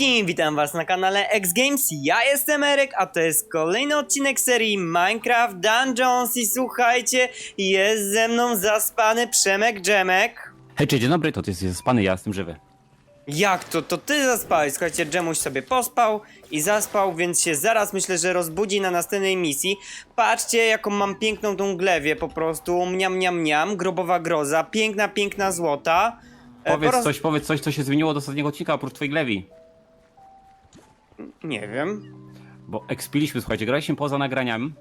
wszystkim, witam was na kanale X Games. Ja jestem Eryk, a to jest kolejny odcinek serii Minecraft Dungeons i słuchajcie, jest ze mną zaspany Przemek Dżemek. Hej, cześć, dzień dobry, to ty jesteś spany, ja jestem żywy. Jak to? To ty zaspałeś? Słuchajcie, Dżemuś sobie pospał i zaspał, więc się zaraz myślę, że rozbudzi na następnej misji. Patrzcie, jaką mam piękną tą glewię, po prostu mniam, mniam, mniam, grobowa groza, piękna, piękna złota. E, Powiedz po raz- coś, powiedz coś, co się zmieniło od ostatniego odcinka oprócz twojej glewi. Nie wiem. Bo ekspiliśmy, słuchajcie, graliśmy poza nagraniami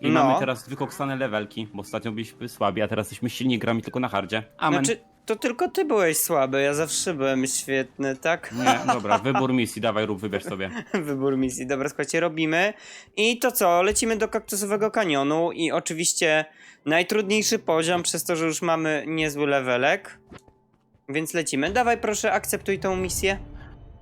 i No. mamy teraz wykoksane levelki, bo ostatnio byliśmy słabi, a teraz jesteśmy silni, gramy tylko na hardzie. Amen. Znaczy, to tylko ty byłeś słaby, ja zawsze byłem świetny, tak? Nie, dobra, wybór misji, dawaj rób, wybierz sobie. Wybór misji. Dobra, słuchajcie, robimy. I to co? Lecimy do kaktusowego kanionu i oczywiście najtrudniejszy poziom, przez to, że już mamy niezły levelek. Więc lecimy. Dawaj proszę, akceptuj tą misję.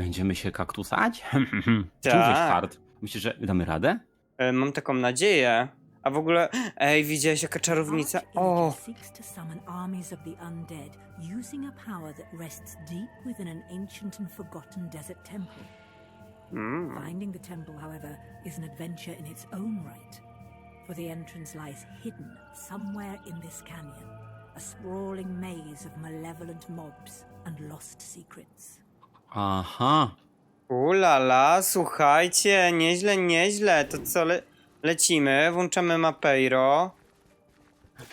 Będziemy się kaktusać? Czy Tak. hard? Myślisz, że damy radę? E, mam taką nadzieję. A w ogóle, ej, widziałeś jaka czarownica? O, Archangel seeks to summon armies of the undead using a power that rests deep within an ancient and forgotten desert temple. mm. Finding the temple, however, is an adventure in its own right, for the entrance lies hidden somewhere in this canyon, a sprawling maze of malevolent mobs and lost secrets. Aha. Ulala, słuchajcie, nieźle, nieźle. To co, le lecimy, włączamy Mapeiro.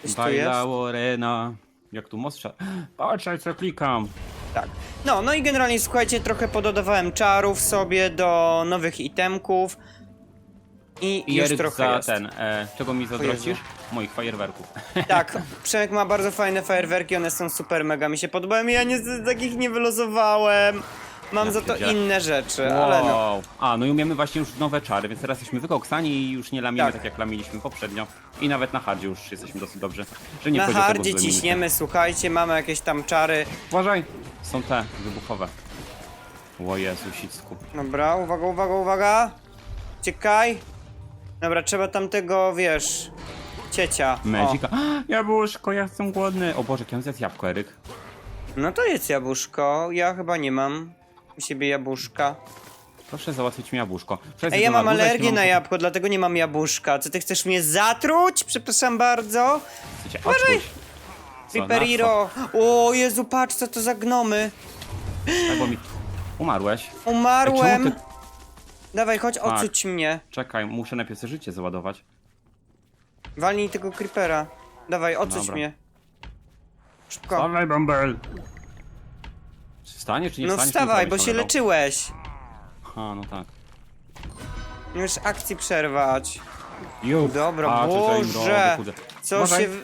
Coś tu jest? Lorena. Jak tu most trzeba... Patrzaj, co klikam. Tak. No, no i generalnie słuchajcie, trochę pododawałem czarów sobie do nowych itemków. I, już Eryk trochę za jest. ten, e, czego mi zazdrościsz? Moich fajerwerków. Tak, Przemek ma bardzo fajne fajerwerki, one są super mega, mi się podobają i ja niestety takich nie wylosowałem. Mam za to inne rzeczy, ale no. Wow. A, no i umiemy właśnie już nowe czary, więc teraz jesteśmy wykoksani i już nie lamimy Tak. tak, jak lamiliśmy poprzednio. I nawet na hardzie już jesteśmy dosyć dobrzy. Że nie Na tego, hardzie ciśniemy, słuchajcie, mamy jakieś tam czary. Uważaj! Są te, wybuchowe. O Jezu, sicku. Dobra, uwaga, uwaga, uwaga. Ciekaj. Dobra, trzeba tamtego, wiesz, ciecia. O. Medzika. Jabłuszko, ja jestem głodny. O Boże, kiedy zjadł jabłko, Eryk? No to jest jabłuszko, ja chyba nie mam u siebie jabłuszka. Proszę załatwić mi jabłuszko. Ej, ja mam alergię na jabłko, dlatego nie mam jabłuszka. Co ty chcesz mnie zatruć? Przepraszam bardzo. Chcecie Uważaj! Viperiro! O Jezu, patrz co to za gnomy. co? Ej, bo mi... Umarłeś. Ej, Umarłem. czemu. Dawaj, chodź, odsuć mnie. Czekaj, muszę najpierw sobie życie załadować. Walnij tego creepera. Dawaj, odsuć Dobra. mnie. Szybko. Wstawaj, Bumble! Wstanie, czy nie No wstanie? wstawaj, bo się leczyłeś. A, no tak. Możesz akcji przerwać. Juk. Dobra, A, czy to im Boże. Co Uważaj. się... w-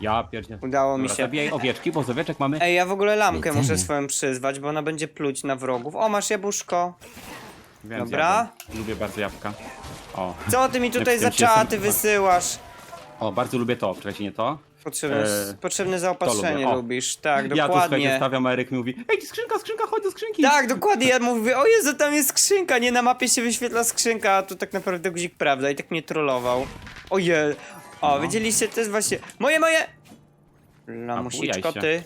Ja pierdzie. Udało mi Dobra, się. Zabijaj owieczki, bo z owieczek mamy... Ej, ja w ogóle lampkę Jedzenie. muszę swoją przyzwać, bo ona będzie pluć na wrogów. O, masz jabłuszko. Wiem, Dobra. zjadłem. Lubię bardzo jabłka. O. Co ty mi tutaj za czaty jestem- wysyłasz? o, bardzo lubię to. Czekajcie, nie to? Potrzebne, Eee, potrzebne zaopatrzenie lubię. O. lubisz, tak, Ja tu słuchajcie, dokładnie. stawiam, a Eryk mi mówi Ej, skrzynka, skrzynka, chodź do skrzynki! tak, dokładnie, ja mówię, o Jezu, tam jest skrzynka, nie, na mapie się wyświetla skrzynka, a tu tak naprawdę guzik prawda i tak mnie trollował. Oje, o, No. widzieliście, to jest właśnie, moje, moje! bujaj Lamusiczko, się. ty.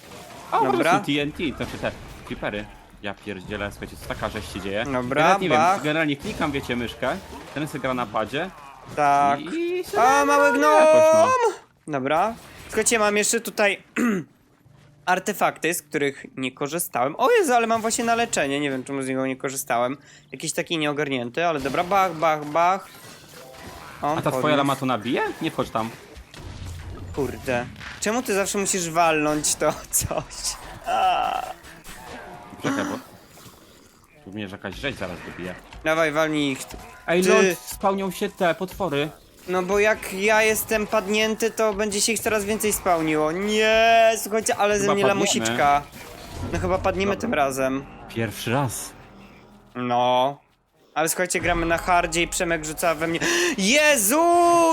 A, Dobra. Dobra. TNT, to znaczy te creepery. Ja pierdzielę, słuchajcie, co taka rzecz się dzieje. Dobra, ja nawet nie bach. wiem, generalnie klikam, wiecie, myszkę, ten sobie gra na padzie Tak. i... A, mały jakoś, no. gnom! Dobra. Słuchajcie, mam jeszcze tutaj artefakty, z których nie korzystałem. O Jezu, ale mam właśnie na leczenie, nie wiem czemu z niego nie korzystałem. Jakiś taki nieogarnięty, ale dobra, bach, bach, bach. O, A ta twoja podniósł. lama to nabije? Nie wchodź tam. Kurde. Czemu ty zawsze musisz walnąć to coś? Czekaj, bo... Tu mnie jakaś rzeź zaraz dobije. Dawaj, walnij ich. Ej, Ty- spełnią się te potwory. No bo jak ja jestem padnięty, to będzie się ich coraz więcej spełniło. Nie, słuchajcie, ale ze Chyba mnie padniemy. lamusiczka. No chyba padniemy Dobra. tym razem. Pierwszy raz. No. Ale słuchajcie, gramy na hardzie i Przemek rzuca we mnie. Jezu!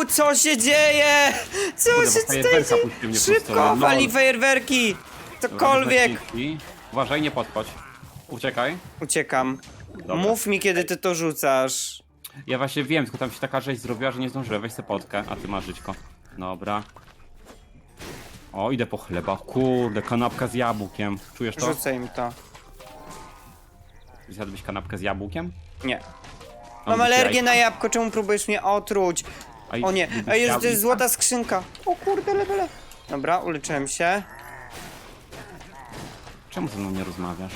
Co się dzieje? Co Kurde, się bo tutaj fajerwerka dzieje? mnie prosto, Szybko, lol. wali fajerwerki! Cokolwiek! Uważaj, nie podchodź. Uciekaj. Uciekam. Dobra. Mów mi, kiedy ty to rzucasz. Ja właśnie wiem, tylko tam się taka rzeź zrobiła, że nie zdążyłem. Weź sobie potkę, a ty masz żyćko. Dobra. O, idę po chleba. Kurde, kanapka z jabłkiem. Czujesz to? Rzucaj mi to. Zjadłbyś kanapkę z jabłkiem? Nie. Mam Mam alergię jajka. na jabłko, czemu próbujesz mnie otruć? A i- O nie, lubisz a jest, to jabłka? jest złota skrzynka. O kurde, lewele. Dobra, uleczyłem się. Czemu ze mną nie rozmawiasz?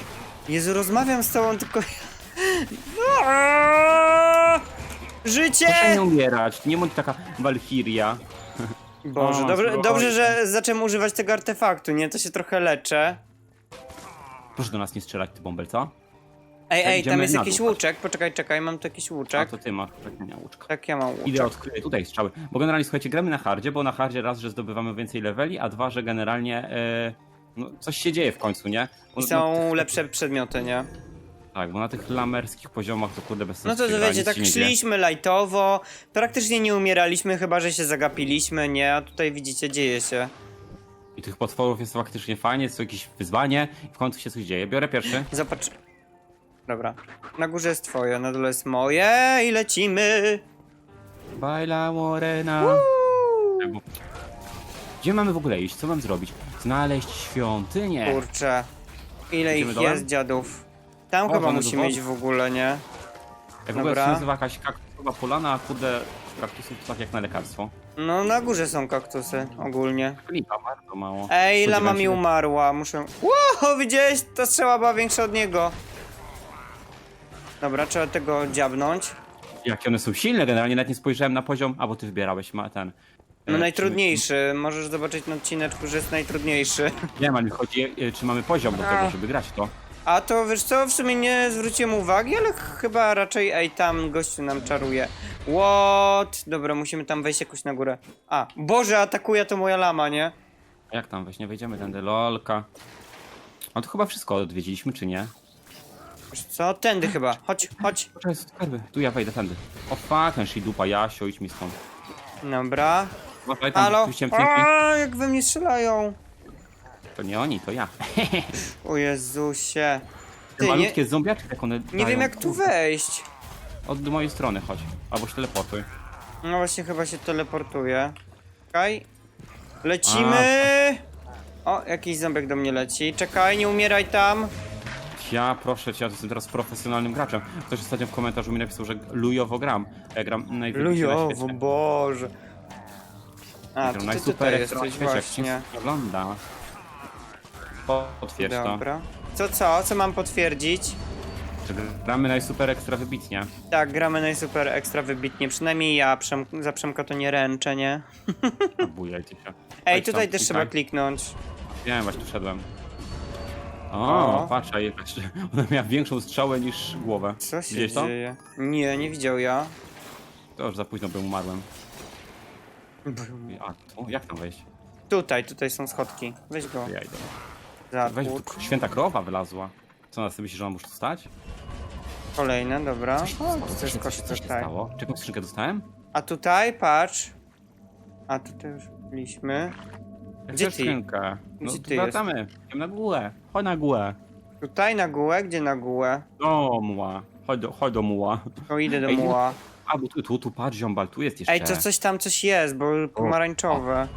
Jezu, rozmawiam z tobą, tylko... Życie! Proszę nie umierać, nie bądź taka walchiria. Boże, O, dobrze, spokojnie. dobrze, że zacząłem używać tego artefaktu, nie? To się trochę leczę. Proszę do nas nie strzelać, ty bąbel, co? Ej, ej, Idziemy tam jest na jakiś dół, chodź. łuczek. Poczekaj, czekaj, mam tu jakiś A łuczek. to ty masz taką łuczka. Tak, ja mam łuczek. Idę odkryję tutaj strzały. Bo generalnie słuchajcie, gramy na hardzie, bo na hardzie raz, że zdobywamy więcej leveli, a dwa, że generalnie e, no, coś się dzieje w końcu, nie? Bo, I są no, lepsze przedmioty, nie? Tak, bo na tych lamerskich poziomach to kurde bez No sensu to, się to gra, wiecie, nic tak się nie dzieje. szliśmy lajtowo, praktycznie nie umieraliśmy, chyba że się zagapiliśmy, nie? A tutaj widzicie, dzieje się. I tych potworów jest faktycznie fajnie, jest to jakieś wyzwanie i w końcu się coś dzieje. Biorę pierwszy. Zobacz. Dobra. Na górze jest twoje, na dole jest moje i lecimy. Baila Morena. Gdzie mamy w ogóle iść? Co mam zrobić? Znaleźć świątynię. Kurczę. Ile Idziemy ich dołem? jest, dziadów? Tam O, chyba mamy musimy dowody. iść w ogóle, nie? Jak w ogóle Dobra. się nazywa jakaś kaktusowa polana, a kurde kaktusów to tak jak na lekarstwo. No na górze są kaktusy, ogólnie. Lipa, bardzo mało. Ej, Spodziewałem lama mi umarła, muszę... Ło, widziałeś? Ta strzała była większa od niego. Dobra, trzeba tego dziabnąć. Jakie one są silne, generalnie nawet nie spojrzałem na poziom, albo ty wybierałeś ma ten. No e, najtrudniejszy, możesz zobaczyć na odcineczku, że jest najtrudniejszy. Czy, nie, ale mi chodzi, e, czy mamy poziom do tego, żeby grać w to. A to wiesz co, w sumie nie zwróciłem uwagi, ale ch- chyba raczej, ej, tam gościu nam czaruje. What? Dobra, musimy tam wejść jakoś na górę. A, Boże, atakuje to moja lama, nie? Jak tam wejść? Nie wejdziemy tędy, lolka. No to chyba wszystko odwiedziliśmy, czy nie? Wiesz co, tędy chyba, chodź, chodź. Poczekaj, skarby. Tu ja wejdę tędy. O fuck, ten shit dupa, Jasio, idź mi stąd. Dobra. Uważaj, tam Halo? puściłem. A, jak we mnie strzelają. To nie oni, to ja. O Jezusie. Te Ty, nie, malutkie zombiaczki, jak one nie wiem dają. jak tu wejść. Od mojej strony chodź. Albo się teleportuj. No właśnie chyba się teleportuje. Czekaj. Lecimy! O, jakiś ząbek do mnie leci. Czekaj, nie umieraj tam. Ja proszę cię, ja jestem teraz profesjonalnym graczem. Ktoś ostatnio w komentarzu mi napisał, że lujowo gram. Ja gram najwybitniej na Lujowo, świecie. Boże. A, Gram to ty najsuper tutaj ekstra na jesteś właśnie. się wygląda. Potwierdź to. Dobra. Co, co? Co mam potwierdzić? Że gramy najsuper ekstra wybitnie. Tak, gramy najsuper ekstra wybitnie. Przynajmniej ja, Przem za Przemka to nie ręczę, nie? Bujaj ty się. Ej, Wejdź tutaj tam, też trzeba klikaj. kliknąć. Wiem, właśnie tu szedłem. O, O. patrz, a jakaś, ona miała większą strzałę niż głowę. Co się Widziałeś to? dzieje? Nie, nie widział ja. To już za późno bym umarłem. A? Jak tam wejść? Tutaj, tutaj są schodki. Weź go. Ja idę. Za Weź, tu święta krowa wylazła. Co, na ty myślisz, że on musi tu stać? Kolejne, dobra. O, coś, to coś, tutaj. stało? Czego skrzynkę dostałem? A tutaj, patrz. A tutaj już byliśmy. Gdzie chcesz ty? skrzynkę? No, Gdzie tu ty wracamy. Idziemy na górę. Chodź na górę. Tutaj na górę? Gdzie na górę? Do muła. Chodź do, chodź do muła. O, idę do Ej, muła. A, bo tu, tu, tu patrz, ziombal, tu jest jeszcze. Ej, to coś tam coś jest, bo pomarańczowe.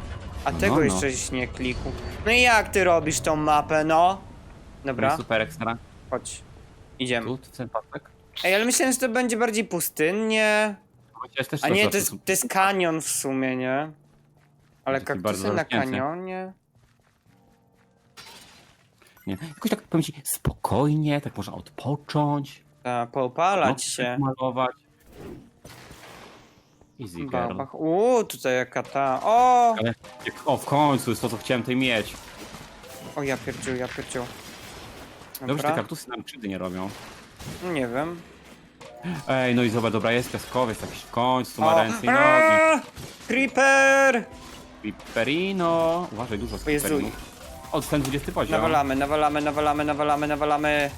A No, tego no, jeszcze nie kliku. No i jak ty robisz tą mapę, no? Dobra, Super ekstra. chodź. Idziemy. Tu, tu ten pasek. Ej, ale myślałem, że to będzie bardziej pustynnie. Chociaż też A to nie, to jest, to jest kanion w sumie, nie? Ale Taki bardzo kaktusy na kanionie? Nie. Jakoś tak powiem ci spokojnie, tak można odpocząć. Ta, popalać nocy się. Malować. Easy girl. Uuu, tutaj jaka ta. O! Ale jak, o, w końcu jest to, co chciałem tutaj mieć. O, ja pierdziu, ja pierdziu. Dobrze, te kaktusy nam krzywdy nie robią. nie wiem. Ej, no i zobacz, dobra, jest piaskowiec jakiś w końcu, ma ręce i nogi. aaa! Creeper! Piperino. Uważaj, dużo z O Jezu. O, ten 20 poziom. Nawalamy, nawalamy, nawalamy, nawalamy, nawalamy.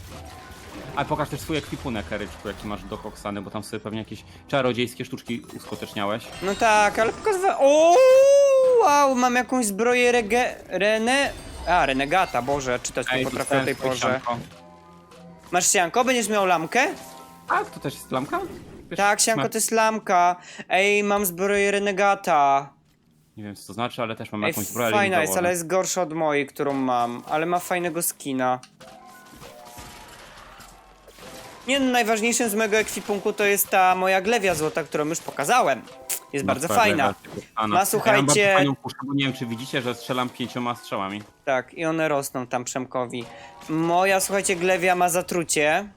Ale pokaż też swój ekwipunek, Eryczku, jaki masz do koksany, bo tam sobie pewnie jakieś czarodziejskie sztuczki uskuteczniałeś. No tak, ale pokazywałem. O, wow, mam jakąś zbroję rege... Rene... A, renegata, Boże, czytać nie potrafię o tej porze. sianko. Masz sianko? Będziesz miał lamkę? A, to też jest lamka? Wiesz, Tak, sianko ma- to jest lamka. Ej, mam zbroję renegata. Nie wiem, co to znaczy, ale też mam Ej, jakąś zbroję fajna jest, limitową. ale jest gorsza od mojej, którą mam. Ale ma fajnego skina. Nie, no, najważniejszym z mojego ekwipunku to jest ta moja glewia złota, którą już pokazałem. Jest No, bardzo twoja fajna. wersja kochana. Ma, Ja słuchajcie- mam bardzo fajną puszkę, bo nie wiem, czy widzicie, że strzelam pięcioma strzałami. Tak, i one rosną tam Przemkowi. Moja, słuchajcie, glewia ma zatrucie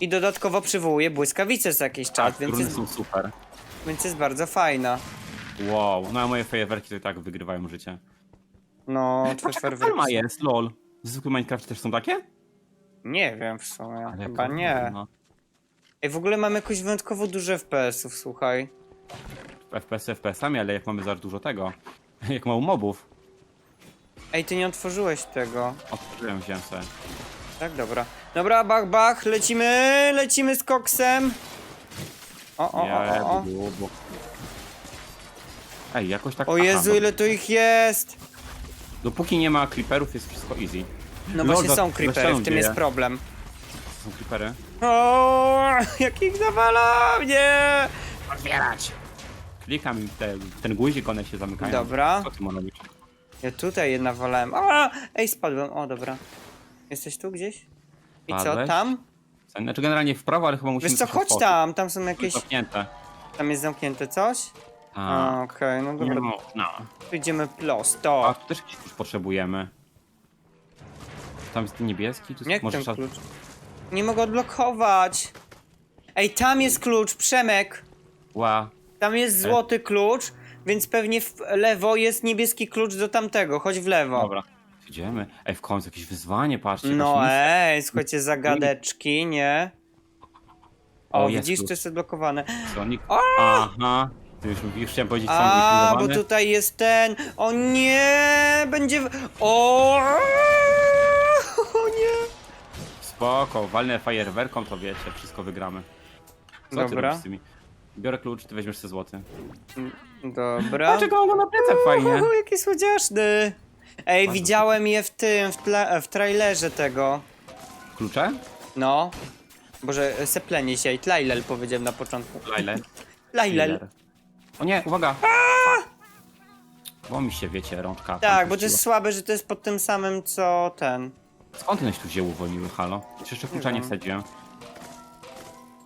i dodatkowo przywołuje błyskawice co jakiś czas, Tak, więc runy jest, są super. więc jest bardzo fajna. Wow, no a moje fajerwerki to i tak wygrywają życie. No, twoje Patrz, jaka fajerwerki palma są- jest, lol. Zwykłe Minecraft też są takie? Nie wiem w sumie, Ale chyba nie. No. Ej, w ogóle mamy jakoś wyjątkowo dużo FPS-ów, słuchaj. FPS FPS-ami, ale jak mamy za dużo tego. Jak mało mobów. Ej, ty nie otworzyłeś tego. Otworzyłem się sobie. Tak, dobra. Dobra, bach, bach, lecimy, lecimy z koksem. O, o, o, o, o. bu, bu. Ej, jakoś tak... O aha, Jezu, no. ile tu ich jest! Dopóki nie ma creeperów, jest wszystko easy. No Lol, właśnie za- są za creepery, ścianą w tym jest dzieje. problem. Są creepery. O, jak ich zawala mnie! Otwierać! Klikam i te, ten guzik, one się zamykają. Dobra. Co ty ma robić? Ja tutaj jedna walałem. A, ej, spadłem. O, dobra. Jesteś tu gdzieś? I co, Padłeś? tam? Znaczy generalnie w prawo, ale chyba musimy Wiesz co, coś chodź otworzyć. tam, tam są jakieś... Zamknięte. Tam jest zamknięte coś? A, Tak. Okej, no Nie dobra, można. tu idziemy A prosto. tu też jakiś klucz potrzebujemy. Tam jest ten niebieski, tu Jak może ten klucz? Nie mogę odblokować. Ej, tam jest klucz, Przemek. Ła. Tam jest złoty klucz, więc pewnie w lewo jest niebieski klucz do tamtego. Chodź w lewo. Dobra. Idziemy. Ej, w końcu jakieś wyzwanie, patrzcie. No jakaś misja. ej, słuchajcie, zagadeczki, nie? O, O, jest widzisz, klucz. to jest odblokowane. Sonic. Aha. Ty już, już chciałem powiedzieć, co A, bo tutaj jest ten. O nie, będzie. w- O. Spoko, walnę fajerwerką, to wiecie, wszystko wygramy. Co ty Dobra. robisz z tymi? Biorę klucz, ty weźmiesz sobie złoty. Dobra. Dlaczego mam go na plecach fajnie? Uuu, jaki słodziaszny. Ej, Bardzo widziałem je w tym, w, tle, w trailerze tego. Klucze? No. Boże, seplenie się i Tlajlel powiedziałem na początku. Lajle. Tlajlel. O nie, uwaga! Bo mi się, wiecie, rączka. Tak, bo to jest słabe, że to jest pod tym samym co ten. Skąd one się tu wzięły, uwolniły, halo? Czy jeszcze klucza nie wiem. wsadziłem?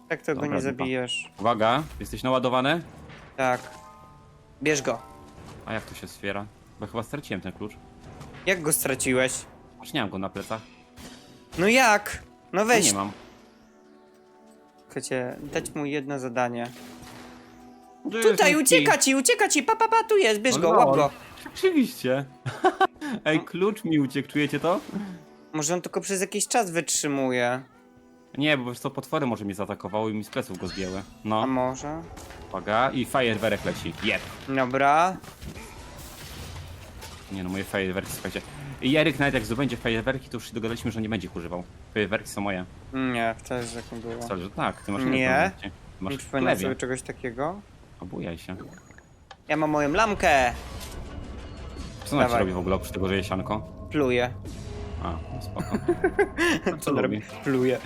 Tak to go Dobra, nie dupa. zabijesz. Uwaga, jesteś naładowany? Tak. Bierz go. A jak to się otwiera? Bo chyba straciłem ten klucz. Jak go straciłeś? Aż nie mam go na plecach. No jak? No No weź. nie mam. Chcecie dać mu jedno zadanie. Jest Tutaj ucieka ci, ucieka ci, pa, pa, pa, tu jest, bierz O go, lol. łap go. Rzeczywiście. Ej, klucz mi uciekł, czujecie to? Może on tylko przez jakiś czas wytrzymuje. Nie, bo wiesz co, potwory może mnie zaatakowały i mi z pleców go zdjęły. A No, może? uwaga, i fajerwerek leci. Jep. Dobra. Nie no, moje fajerwerki, słuchajcie. I Eryk nawet jak zdobędzie fajerwerki, to już się dogadaliśmy, że nie będzie ich używał. Fajerwerki są moje. Nie, wcale tak nie było. Wcale, że tak, ty masz Nie. inne zdolności. Ty Nie Masz przypominam sobie czegoś takiego. Obujaj się. Ja mam moją lamkę. Co ona ci Dawaj. robi w ogóle oprócz tego, że je sianko? Pluję. A, no spoko. Co robi? Pluje.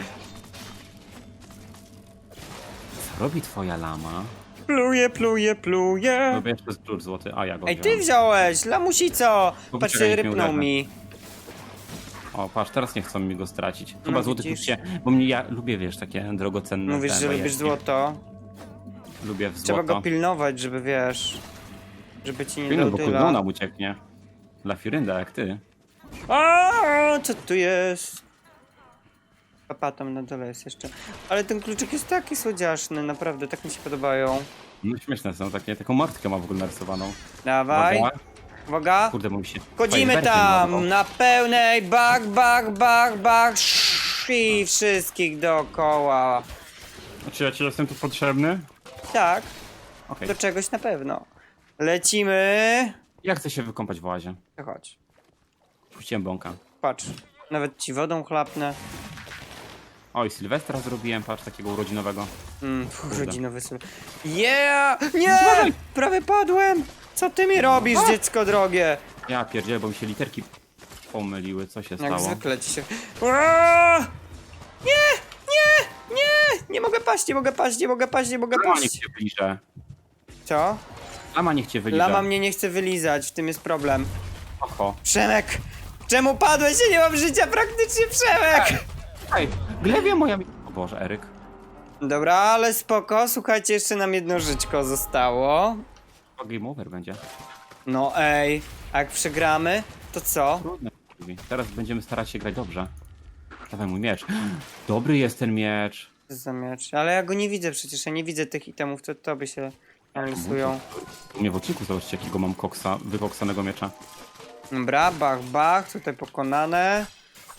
Co robi twoja lama? Pluje, pluje, pluje. No wiesz, to jest klucz złoty, a ja go Ej, ty wziąłem. wziąłeś, lamusico! Bo Patrz, czekaj, niech mnie rypnął uderzy. mi. O, patrz, teraz nie chcą mi go stracić. Chyba No złoty widzisz. klucz się... Bo mnie, ja lubię, wiesz, takie drogocenne Mówisz, te że lubisz bajerki. złoto. Lubię w Trzeba złoto. go pilnować, żeby wiesz... Żeby ci nie Pilnuj, bo tyla. kuzona nam ucieknie. Dla Firynda, jak ty. A, co tu jest? Papa tam na dole jest jeszcze. Ale ten kluczyk jest taki słodziaszny, naprawdę, tak mi się podobają. No śmieszne są takie, taką martkę ma w ogóle narysowaną. Dawaj, Uwaga. uwaga. Kurde, mi się... Wchodzimy fajerwerkiem tam ładował. na pełnej, bak, bak, bak, bak, sz- i wszystkich dookoła. Czy ja ci jestem tu potrzebny? Tak, Okej. do czegoś na pewno. Lecimy. Ja chcę się wykąpać w łazie. To Chodź, Puściłem bąka. patrz. Nawet ci wodą chlapnę. Oj, Sylwestra zrobiłem, patrz, takiego urodzinowego. Mm, Kurde. rodzinowy. Yeah! Nie! Prawie padłem! Co ty mi robisz, dziecko drogie? Ja pierdzielę, bo mi się literki pomyliły. Co się Jak stało? zwykle ci się... Nie! Nie! Nie! Nie mogę paść, nie mogę paść, nie mogę paść, nie mogę Lama niech paść. cię wyliże. Co? Lama niech cię wyliże. Lama mnie nie chce wylizać, w tym jest problem. Oho. Przemek! Czemu padłeś? Ja nie mam życia praktycznie, Przemek! Ej, glewia moja mi... O Boże, Eryk. Dobra, ale spoko, słuchajcie, jeszcze nam jedno żyćko zostało. To game over będzie. No ej, a jak przegramy, to co? Trudno. mówi. Teraz będziemy starać się grać dobrze. Dawaj mój miecz. Dobry jest ten miecz. Co za miecz? Ale ja go nie widzę przecież, ja nie widzę tych itemów, to tobie się narysują. U mnie w odcinku zobaczcie jakiego mam koksa, wykoksanego miecza. Dobra, bach, bach, tutaj pokonane.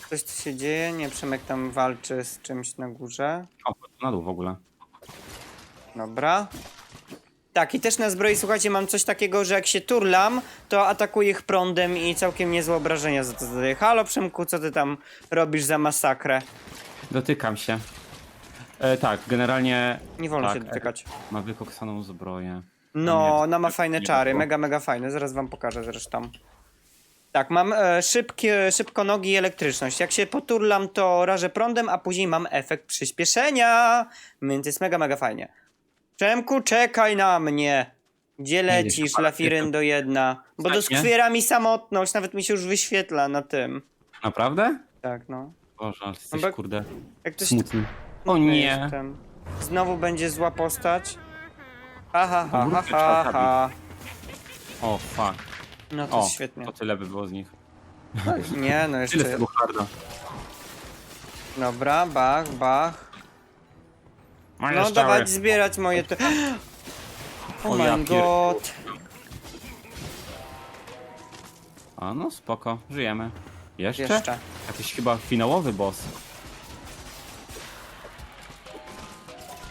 Coś tu się dzieje, nie, Przemek tam walczy z czymś na górze. O, na dół w ogóle. Dobra. Tak, i też na zbroi, słuchajcie, mam coś takiego, że jak się turlam, to atakuję ich prądem i całkiem niezłe obrażenia za to zadaję. Halo, Przemku, co ty tam robisz za masakrę? Dotykam się. E, tak, generalnie Nie wolno tak, się dotykać. ma wykoksaną zbroję. No, ona ma fajne czary, mega, mega fajne, zaraz wam pokażę zresztą. Tak, mam e, szybkie, szybko nogi i elektryczność. Jak się poturlam, to rażę prądem, a później mam efekt przyspieszenia, więc jest mega, mega fajnie. Przemku, czekaj na mnie. Gdzie lecisz, Lafiryndo jedna? Bo Stać, nie? doskwiera mi samotność, nawet mi się już wyświetla na tym. Naprawdę? Tak, no. Boże, ale jesteś bo- kurde Jak ktoś smutny. O smutny nie. Jestem. Znowu będzie zła postać. Ha, ha, ha, ha, ha, trzeba ha. O, fuck. No to O, świetnie. to tyle by było z nich. Nie, no Tyle z jeszcze. tego harda. Dobra, bach, bach. Moje No dawać zbierać moje te... O, Oh ja my pier- god. A no spoko, żyjemy. Jeszcze? Jeszcze. Jakiś chyba finałowy boss.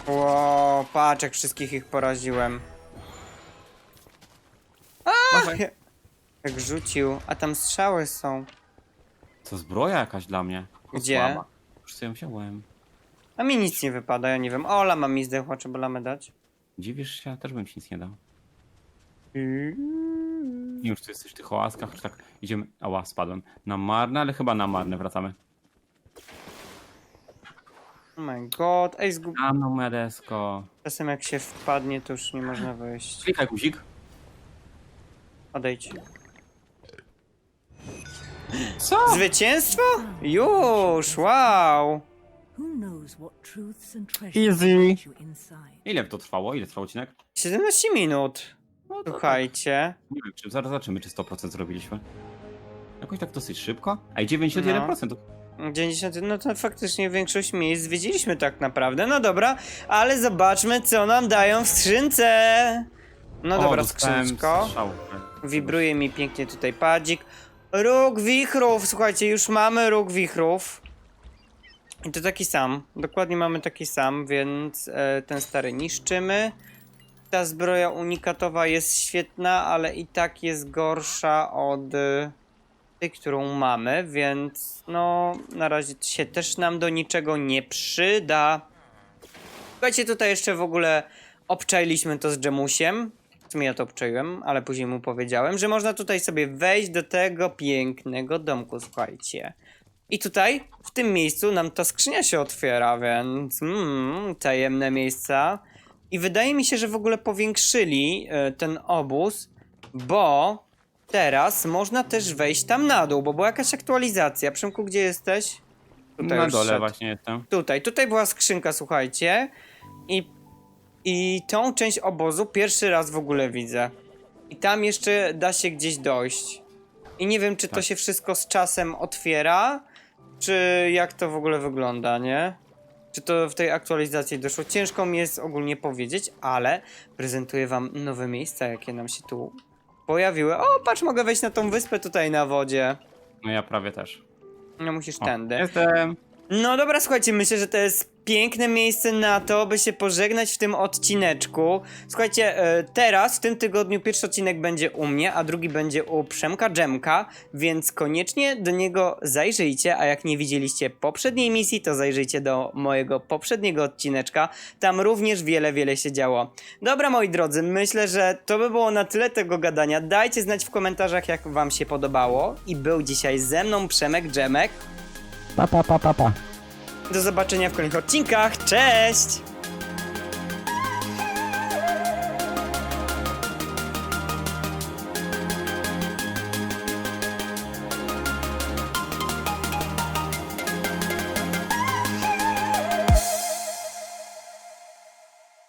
Ło, patrz jak wszystkich ich poraziłem. A, Dawaj. Jak rzucił, a tam strzały są. Co zbroja jakaś dla mnie. Gdzie? słaba. Już sobie ją wziąłem. A mi nic nie wypada, ja nie wiem. O, lama mi zdechła, trzeba lamę dać. Dziwisz się? Też bym ci nic nie dał. Mm. Nie już tu jesteś w tych oazkach, już tak idziemy. Ała, spadłem. Na marne, ale chyba na marne wracamy. Oh my god, ej zgub... A no medesko. Czasem jak się wpadnie, to już nie można wyjść. Klikaj guzik. Odejdź. Co? Zwycięstwo? Już, wow. Easy. Ile to trwało? Ile trwał odcinek? 17 minut. No to Słuchajcie. Nie wiem, czy zaraz zobaczymy, czy 100% zrobiliśmy. Jakoś tak dosyć szybko. A i 91%. to 90, no to faktycznie większość miejsc zwiedziliśmy tak naprawdę. No dobra, ale zobaczmy co nam dają w skrzynce. No O, dobra, dostałem skrzyneczko. strzał. Wibruje mi pięknie tutaj padzik. Róg wichrów, słuchajcie, już mamy róg wichrów. I to taki sam, dokładnie mamy taki sam, więc e, ten stary niszczymy. Ta zbroja unikatowa jest świetna, ale i tak jest gorsza od e, tej, którą mamy, więc no na razie się też nam do niczego nie przyda. Słuchajcie, tutaj jeszcze w ogóle obczajliśmy to z Dżemusiem. Sumie ja to obczaiłem, ale później mu powiedziałem, że można tutaj sobie wejść do tego pięknego domku, słuchajcie. I tutaj, w tym miejscu nam ta skrzynia się otwiera, więc mm, tajemne miejsca. I wydaje mi się, że w ogóle powiększyli e, ten obóz, bo teraz można też wejść tam na dół, bo była jakaś aktualizacja. Przemku, gdzie jesteś? Na już dole szedł. właśnie jestem. Tutaj, tutaj była skrzynka, słuchajcie. I, I tą część obozu pierwszy raz w ogóle widzę. I tam jeszcze da się gdzieś dojść. I nie wiem, czy to Tak. się wszystko z czasem otwiera, czy jak to w ogóle wygląda, nie? Czy to w tej aktualizacji doszło? Ciężko mi jest ogólnie powiedzieć, ale prezentuję wam nowe miejsca, jakie nam się tu pojawiły. O, patrz, mogę wejść na tą wyspę tutaj na wodzie. No ja prawie też. No musisz O, tędy. Jestem. No dobra, słuchajcie, myślę, że to jest piękne miejsce na to, by się pożegnać w tym odcineczku. Słuchajcie, e, teraz w tym tygodniu pierwszy odcinek będzie u mnie, a drugi będzie u Przemka Dżemka, więc koniecznie do niego zajrzyjcie, a jak nie widzieliście poprzedniej misji, to zajrzyjcie do mojego poprzedniego odcineczka. Tam również wiele, wiele się działo. Dobra, moi drodzy, myślę, że to by było na tyle tego gadania. Dajcie znać w komentarzach, jak wam się podobało. I był dzisiaj ze mną Przemek Dżemek. Pa, pa, pa, pa, pa. Do zobaczenia w kolejnych odcinkach. Cześć!